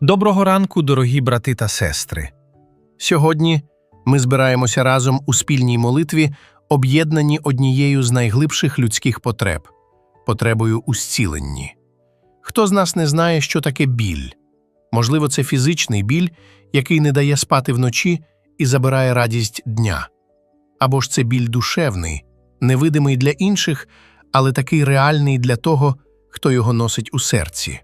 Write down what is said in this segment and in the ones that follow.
Доброго ранку, дорогі брати та сестри. Сьогодні ми збираємося разом у спільній молитві, об'єднані однією з найглибших людських потреб потребою у зціленні. Хто з нас не знає, що таке біль? Можливо, це фізичний біль, який не дає спати вночі і забирає радість дня. Або ж це біль душевний, невидимий для інших, але такий реальний для того, хто його носить у серці.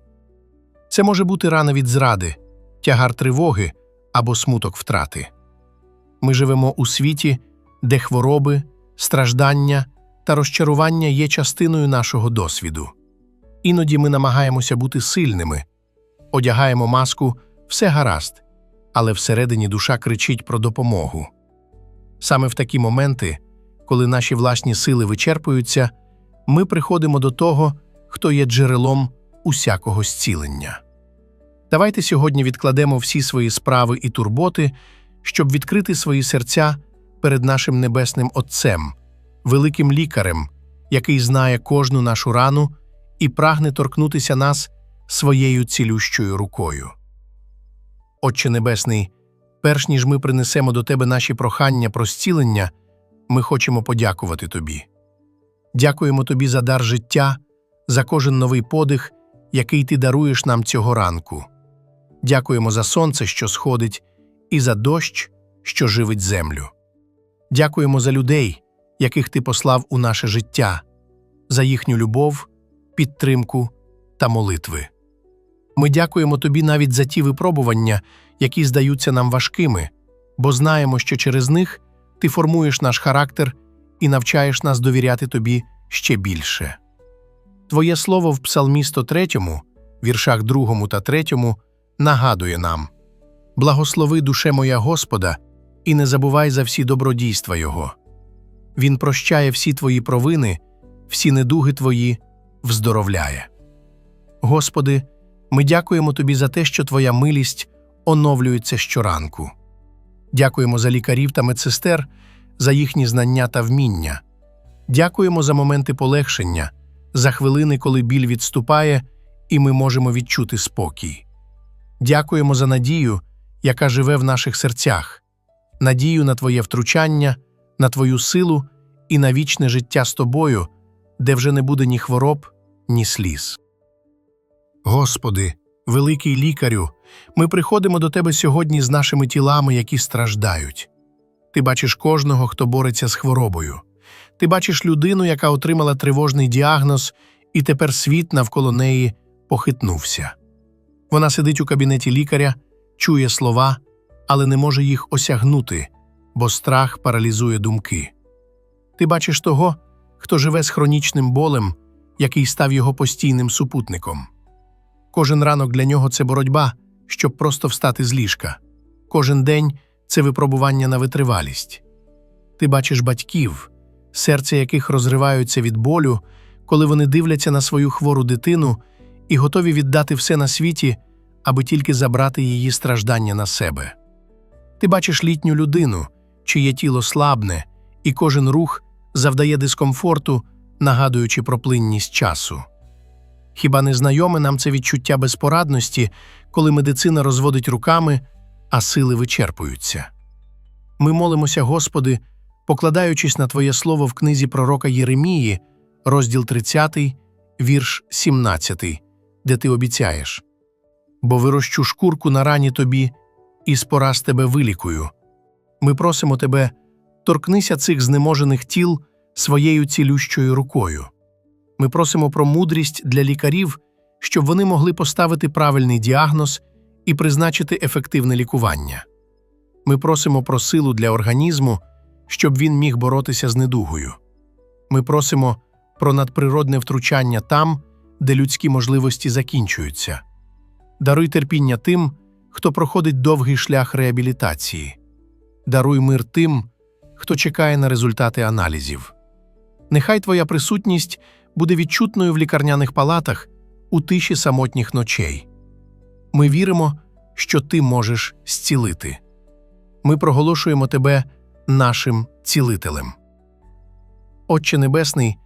Це може бути рана від зради, тягар тривоги або смуток втрати. Ми живемо у світі, де хвороби, страждання та розчарування є частиною нашого досвіду. Іноді ми намагаємося бути сильними, одягаємо маску, все гаразд, але всередині душа кричить про допомогу. Саме в такі моменти, коли наші власні сили вичерпуються, ми приходимо до того, хто є джерелом усякого зцілення. Давайте сьогодні відкладемо всі свої справи і турботи, щоб відкрити свої серця перед нашим небесним Отцем, великим лікарем, який знає кожну нашу рану і прагне торкнутися нас своєю цілющою рукою. Отче Небесний, перш ніж ми принесемо до Тебе наші прохання про зцілення, ми хочемо подякувати Тобі. Дякуємо Тобі за дар життя, за кожен новий подих, який Ти даруєш нам цього ранку. Дякуємо за сонце, що сходить, і за дощ, що живить землю. Дякуємо за людей, яких ти послав у наше життя, за їхню любов, підтримку та молитви. Ми дякуємо тобі навіть за ті випробування, які здаються нам важкими, бо знаємо, що через них ти формуєш наш характер і навчаєш нас довіряти тобі ще більше. Твоє слово в Псалмі 103, віршах 2 та 3 нагадує нам Благослови душе моя Господа, і не забувай за всі добродійства Його. Він прощає всі твої провини, всі недуги твої вздоровляє. Господи, ми дякуємо Тобі за те, що Твоя милість оновлюється щоранку. Дякуємо за лікарів та медсестер, за їхні знання та вміння. Дякуємо за моменти полегшення, за хвилини, коли біль відступає, і ми можемо відчути спокій. Дякуємо за надію, яка живе в наших серцях, надію на Твоє втручання, на Твою силу і на вічне життя з Тобою, де вже не буде ні хвороб, ні сліз. Господи, великий лікарю, ми приходимо до Тебе сьогодні з нашими тілами, які страждають. Ти бачиш кожного, хто бореться з хворобою. Ти бачиш людину, яка отримала тривожний діагноз, і тепер світ навколо неї похитнувся. Вона сидить у кабінеті лікаря, чує слова, але не може їх осягнути, бо страх паралізує думки. Ти бачиш того, хто живе з хронічним болем, який став його постійним супутником. Кожен ранок для нього це боротьба, щоб просто встати з ліжка. Кожен день це випробування на витривалість. Ти бачиш батьків, серця яких розриваються від болю, коли вони дивляться на свою хвору дитину і готові віддати все на світі, аби тільки забрати її страждання на себе. Ти бачиш літню людину, чиє тіло слабне, і кожен рух завдає дискомфорту, нагадуючи про плинність часу. Хіба не знайоме нам це відчуття безпорадності, коли медицина розводить руками, а сили вичерпуються? Ми молимося, Господи, покладаючись на Твоє слово в книзі пророка Єремії, розділ 30, вірш 17, де ти обіцяєш бо вирощу шкурку на рані тобі, і з пораз тебе вилікую. Ми просимо тебе, торкнися цих знеможених тіл своєю цілющою рукою. Ми просимо про мудрість для лікарів, щоб вони могли поставити правильний діагноз і призначити ефективне лікування. Ми просимо про силу для організму, щоб він міг боротися з недугою. Ми просимо про надприродне втручання там, де людські можливості закінчуються. Даруй терпіння тим, хто проходить довгий шлях реабілітації. Даруй мир тим, хто чекає на результати аналізів. Нехай Твоя присутність буде відчутною в лікарняних палатах у тиші самотніх ночей. Ми віримо, що Ти можеш зцілити. Ми проголошуємо Тебе нашим цілителем. Отче Небесний,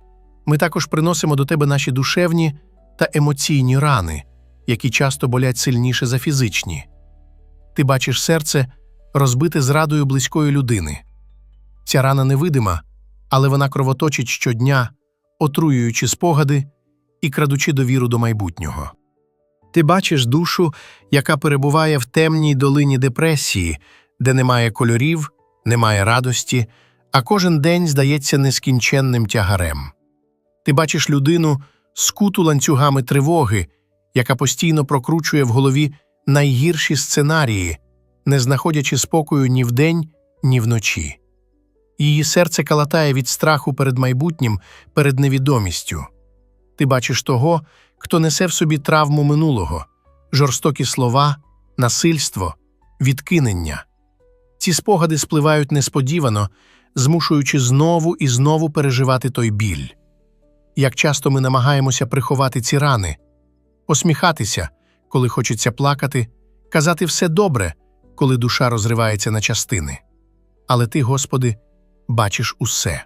ми також приносимо до Тебе наші душевні та емоційні рани які часто болять сильніше за фізичні. Ти бачиш серце, розбите зрадою близької людини. Ця рана невидима, але вона кровоточить щодня, отруюючи спогади і крадучи довіру до майбутнього. Ти бачиш душу, яка перебуває в темній долині депресії, де немає кольорів, немає радості, а кожен день здається нескінченним тягарем. Ти бачиш людину, скуту ланцюгами тривоги, яка постійно прокручує в голові найгірші сценарії, не знаходячи спокою ні вдень, ні вночі. Її серце калатає від страху перед майбутнім, перед невідомістю. Ти бачиш того, хто несе в собі травму минулого, жорстокі слова, насильство, відкинення. Ці спогади спливають несподівано, змушуючи знову і знову переживати той біль. Як часто ми намагаємося приховати ці рани, посміхатися, коли хочеться плакати, казати все добре, коли душа розривається на частини. Але ти, Господи, бачиш усе.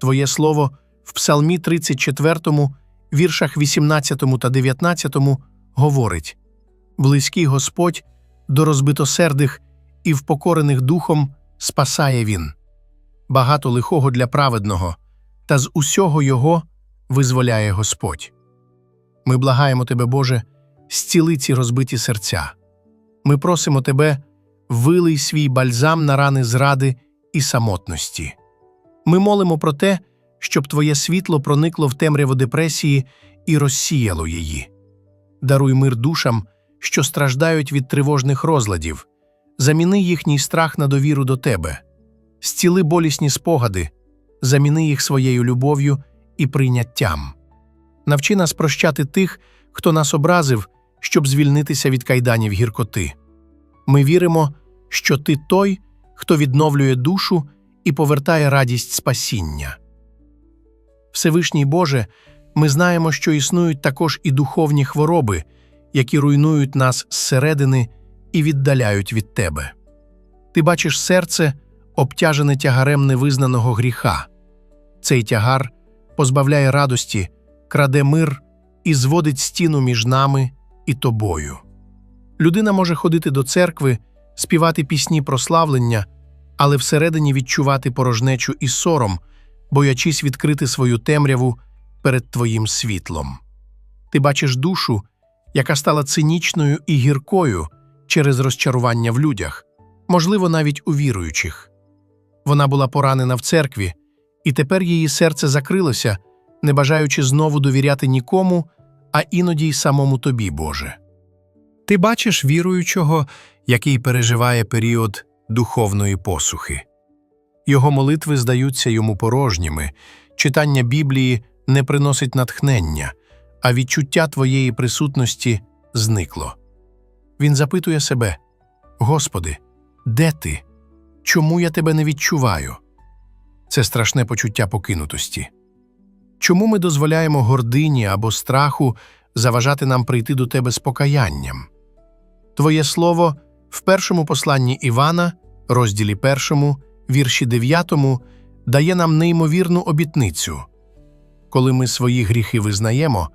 Твоє слово в Псалмі 34, віршах 18 та 19 говорить Близький Господь до розбитосердих і впокорених духом спасає Він. Багато лихого для праведного, та з усього його визволяє Господь. Ми благаємо Тебе, Боже, зціли ці розбиті серця. Ми просимо Тебе, вилий свій бальзам на рани зради і самотності. Ми молимо про те, щоб Твоє світло проникло в темряву депресії і розсіяло її. Даруй мир душам, що страждають від тривожних розладів, заміни їхній страх на довіру до Тебе, зціли болісні спогади, заміни їх своєю любов'ю і прийняттям. Навчи нас прощати тих, хто нас образив, щоб звільнитися від кайданів гіркоти. Ми віримо, що Ти той, хто відновлює душу і повертає радість спасіння. Всевишній Боже, ми знаємо, що існують також і духовні хвороби, які руйнують нас зсередини і віддаляють від Тебе. Ти бачиш серце, обтяжене тягарем невизнаного гріха. Цей тягар позбавляє радості, краде мир і зводить стіну між нами і тобою. Людина може ходити до церкви, співати пісні прославлення, але всередині відчувати порожнечу і сором, боячись відкрити свою темряву перед твоїм світлом. Ти бачиш душу, яка стала цинічною і гіркою через розчарування в людях, можливо, навіть у віруючих. Вона була поранена в церкві, і тепер її серце закрилося, не бажаючи знову довіряти нікому, а іноді й самому тобі, Боже. Ти бачиш віруючого, який переживає період духовної посухи. Його молитви здаються йому порожніми, читання Біблії не приносить натхнення, а відчуття твоєї присутності зникло. Він запитує себе: Господи, де ти? Чому я тебе не відчуваю? Це страшне почуття покинутості. Чому ми дозволяємо гордині або страху заважати нам прийти до тебе з покаянням? Твоє слово в першому посланні Івана, розділі першому, вірші дев'ятому, дає нам неймовірну обітницю. Коли ми свої гріхи визнаємо,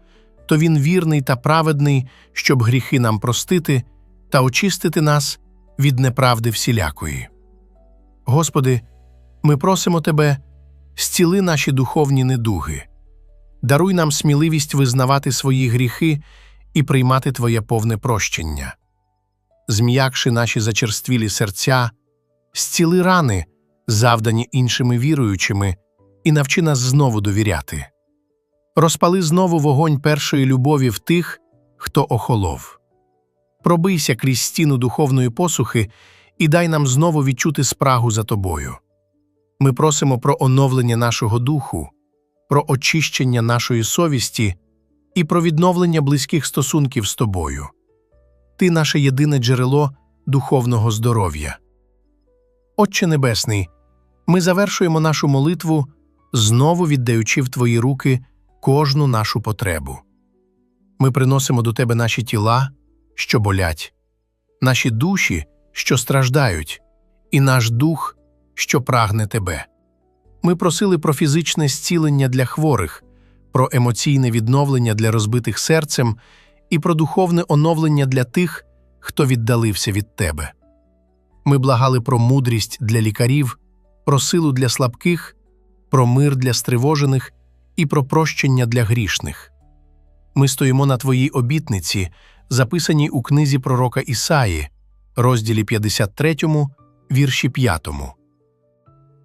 то Він вірний та праведний, щоб гріхи нам простити та очистити нас від неправди всілякої. Господи, ми просимо Тебе, зціли наші духовні недуги, даруй нам сміливість визнавати свої гріхи і приймати Твоє повне прощення. Зм'якши наші зачерствілі серця, зціли рани, завдані іншими віруючими, і навчи нас знову довіряти. Розпали знову вогонь першої любові в тих, хто охолов. Пробийся крізь стіну духовної посухи і дай нам знову відчути спрагу за тобою. Ми просимо про оновлення нашого духу, про очищення нашої совісті і про відновлення близьких стосунків з тобою. Ти наше єдине джерело духовного здоров'я. Отче Небесний, ми завершуємо нашу молитву, знову віддаючи в Твої руки кожну нашу потребу. Ми приносимо до Тебе наші тіла, що болять, наші душі, що страждають, і наш дух, що прагне Тебе. Ми просили про фізичне зцілення для хворих, про емоційне відновлення для розбитих серцем і про духовне оновлення для тих, хто віддалився від тебе. Ми благали про мудрість для лікарів, про силу для слабких, про мир для стривожених і про прощення для грішних. Ми стоїмо на твоїй обітниці, записаній у книзі пророка Ісаї, розділі 53, вірші 5.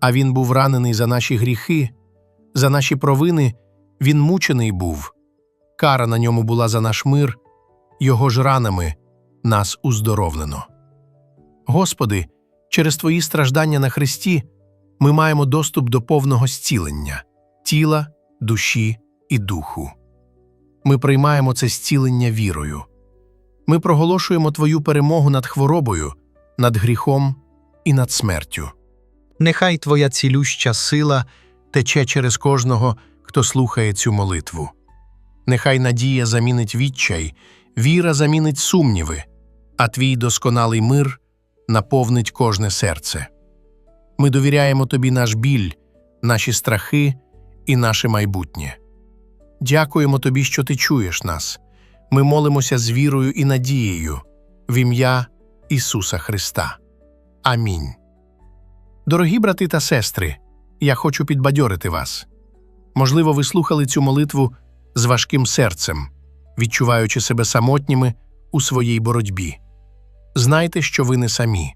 А він був ранений за наші гріхи, за наші провини він мучений був. Кара на ньому була за наш мир, його ж ранами нас уздоровлено. Господи, через Твої страждання на Христі ми маємо доступ до повного зцілення тіла, душі і духу. Ми приймаємо це зцілення вірою. Ми проголошуємо Твою перемогу над хворобою, над гріхом і над смертю. Нехай Твоя цілюща сила тече через кожного, хто слухає цю молитву. Нехай надія замінить відчай, віра замінить сумніви, а твій досконалий мир наповнить кожне серце. Ми довіряємо тобі наш біль, наші страхи і наше майбутнє. Дякуємо тобі, що ти чуєш нас. Ми молимося з вірою і надією в ім'я Ісуса Христа. Амінь. Дорогі брати та сестри, я хочу підбадьорити вас. Можливо, ви слухали цю молитву з важким серцем, відчуваючи себе самотніми у своїй боротьбі. Знайте, що ви не самі.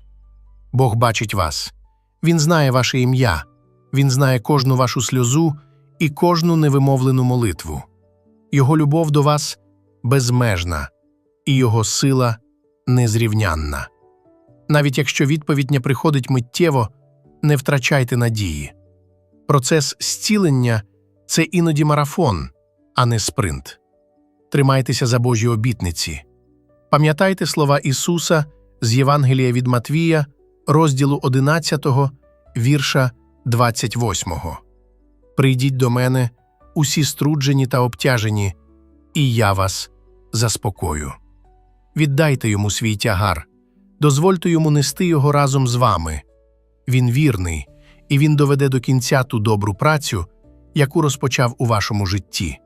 Бог бачить вас, Він знає ваше ім'я, Він знає кожну вашу сльозу і кожну невимовлену молитву. Його любов до вас безмежна, і Його сила незрівнянна. Навіть якщо відповідь не приходить миттєво, не втрачайте надії. Процес зцілення це іноді марафон, а не спринт. Тримайтеся за Божі обітниці. Пам'ятайте слова Ісуса з Євангелія від Матвія, розділу 11, вірша 28. Прийдіть до мене, усі струджені та обтяжені, і я вас заспокою. Віддайте йому свій тягар, дозвольте йому нести його разом з вами. Він вірний, і він доведе до кінця ту добру працю, яку розпочав у вашому житті.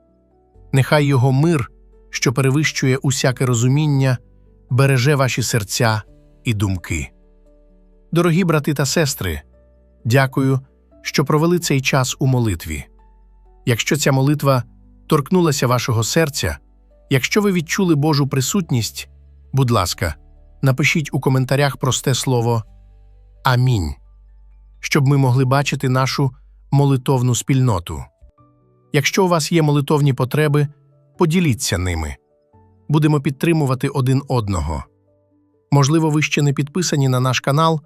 Нехай його мир, що перевищує усяке розуміння, береже ваші серця і думки. Дорогі брати та сестри, дякую, що провели цей час у молитві. Якщо ця молитва торкнулася вашого серця, якщо ви відчули Божу присутність, будь ласка, напишіть у коментарях просте слово Амінь, щоб ми могли бачити нашу молитовну спільноту. Якщо у вас є молитовні потреби, поділіться ними. Будемо підтримувати один одного. Можливо, ви ще не підписані на наш канал.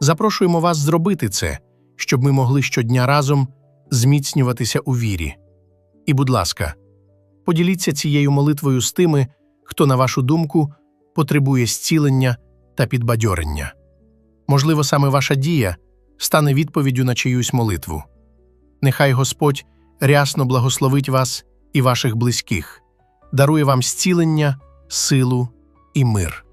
Запрошуємо вас зробити це, щоб ми могли щодня разом зміцнюватися у вірі. І, будь ласка, поділіться цією молитвою з тими, хто, на вашу думку, потребує зцілення та підбадьорення. Можливо, саме ваша дія стане відповіддю на чиюсь молитву. Нехай Господь рясно благословить вас і ваших близьких, дарує вам зцілення, силу і мир.